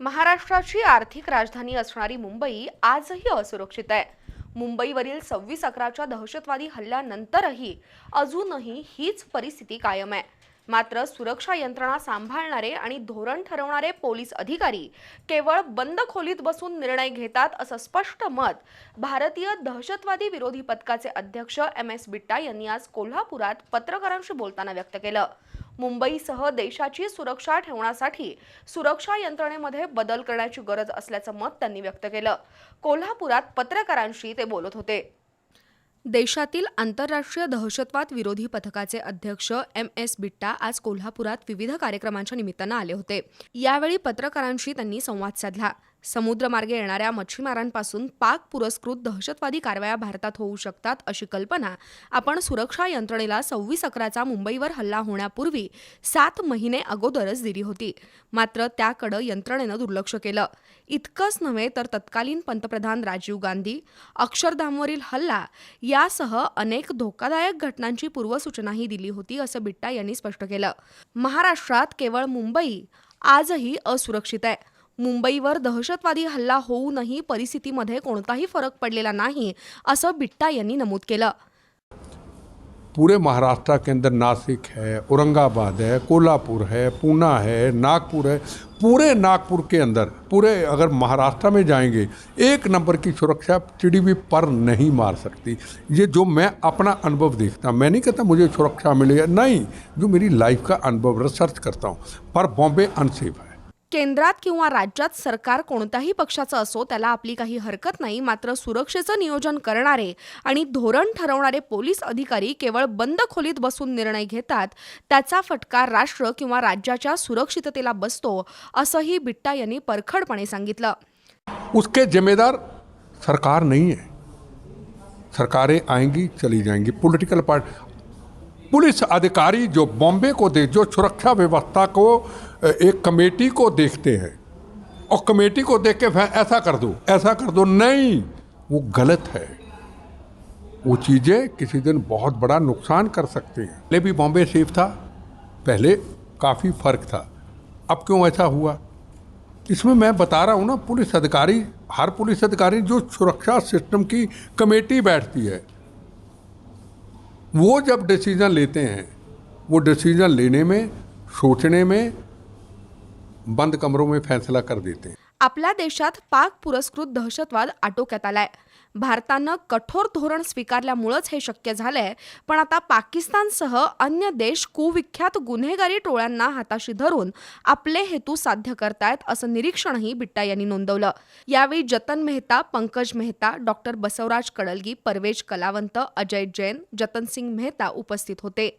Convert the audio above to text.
महाराष्ट्राची आर्थिक राजधानी असणारी मुंबई आजही असुरक्षित आहे. मुंबईवरील सव्वीस अकराच्या दहशतवादी हल्ल्यानंतरही अजूनही हीच परिस्थिती कायम आहे. मात्र सुरक्षा यंत्रणा सांभाळणारे आणि धोरण ठरवणारे पोलीस अधिकारी केवळ बंद खोलीत बसून निर्णय घेतात असं स्पष्ट मत भारतीय दहशतवादी विरोधी पथकाचे अध्यक्ष एम एस बिट्टा यांनी आज कोल्हापुरात पत्रकारांशी बोलताना व्यक्त केलं. मुंबईसह देशाची सुरक्षा ठेवण्यासाठी सुरक्षा यंत्रणेमध्ये बदल करण्याची गरज असल्याचं मत त्यांनी व्यक्त केलं. कोल्हापुरात पत्रकारांशी ते बोलत होते. देशातील आंतरराष्ट्रीय दहशतवाद विरोधी पथकाचे अध्यक्ष एम एस बिट्टा आज कोल्हापुरात विविध कार्यक्रमांच्या निमित्तानं आले होते. यावेळी पत्रकारांशी त्यांनी संवाद साधला. समुद्रमार्गे येणाऱ्या मच्छीमारांपासून पाक पुरस्कृत दहशतवादी कारवाया भारतात होऊ शकतात अशी कल्पना आपण सुरक्षा यंत्रणेला सव्वीस अकराचा मुंबईवर हल्ला होण्यापूर्वी सात महिने अगोदरच दिली होती. मात्र त्याकडं यंत्रणेनं दुर्लक्ष केलं. इतकंच नव्हे तर तत्कालीन पंतप्रधान राजीव गांधी अक्षरधामवरील हल्ला यासह अनेक धोकादायक घटनांची पूर्वसूचनाही दिली होती असं बिट्टा यांनी स्पष्ट केलं. महाराष्ट्रात केवळ मुंबई आजही असुरक्षित आहे. मुंबईवर दहशतवादी हल्ला होऊनही परिस्थितीमध्ये कोणताही फरक पडलेला नाही, असं बिट्टा यांनी नमूद केलं. पूरे महाराष्ट्र के अंदर नासिक है, औरंगाबाद है, कोल्हापुर है, पूना है, नागपुर है, पूरे नागपुर के अंदर, पूरे अगर महाराष्ट्र में जाएँगे, एक नंबर की सुरक्षा चिड़ी भी पर नहीं मार सकती। ये जो मैं अपना अनुभव देखता, मैं नहीं कहता मुझे सुरक्षा मिली है, नहीं, जो मेरी लाइफ का अनुभव रिसर्च करता हूँ, पर बॉम्बे अनसेफ है। केंद्रात किंवा राज्यात सरकार कोणत्याही पक्षाचं असो त्याला आपली काही हरकत नाही मात्र सुरक्षेचं नियोजन करणारे आणि धोरण ठरवणारे पोलीस अधिकारी केवळ बंद खोलीत बसून निर्णय घेतात त्याचा फटका राष्ट्र किंवा राज्याच्या सुरक्षिततेला बसतो असंही बिट्टा यांनी परखडपणे सांगितलं. उसके जिम्मेदार सरकार नहीं है सरकारें आएंगी चली जाएंगी. पॉलिटिकल पार्टी पुलिस अधिकारी जो बॉम्बे को देख, जो सुरक्षा व्यवस्था को एक कमेटी को देखते हैं, और कमेटी को देख के फिर ऐसा कर दो, ऐसा कर दो, नहीं, वो गलत है। वो चीज़ें किसी दिन बहुत बड़ा नुकसान कर सकती हैं। पहले भी बॉम्बे सेफ़ था, पहले काफ़ी फ़र्क था, अब क्यों ऐसा हुआ? इसमें मैं बता रहा हूँ ना, पुलिस अधिकारी, हर पुलिस अधिकारी जो सुरक्षा सिस्टम की कमेटी बैठती है वो जब डिसीज़न लेते हैं, वो डिसीज़न लेने में, सोचने में बंद कमरों में फैसला कर देते हैं। आपल्या देशात पाक पुरस्कृत दहशतवाद आटोक्यात आलाय। भारतानं कठोर धोरण स्वीकारल्यामुळंच हे शक्य झालंय. पण आता पाकिस्तानसह अन्य देश कुविख्यात गुन्हेगारी टोळ्यांना हाताशी धरून आपले हेतू साध्य करतायत असं निरीक्षणही बिट्टा यांनी नोंदवलं. यावेळी जतन मेहता पंकज मेहता डॉक्टर बसवराज कडलगी परवेज कलावंत अजय जैन जतनसिंग मेहता उपस्थित होते.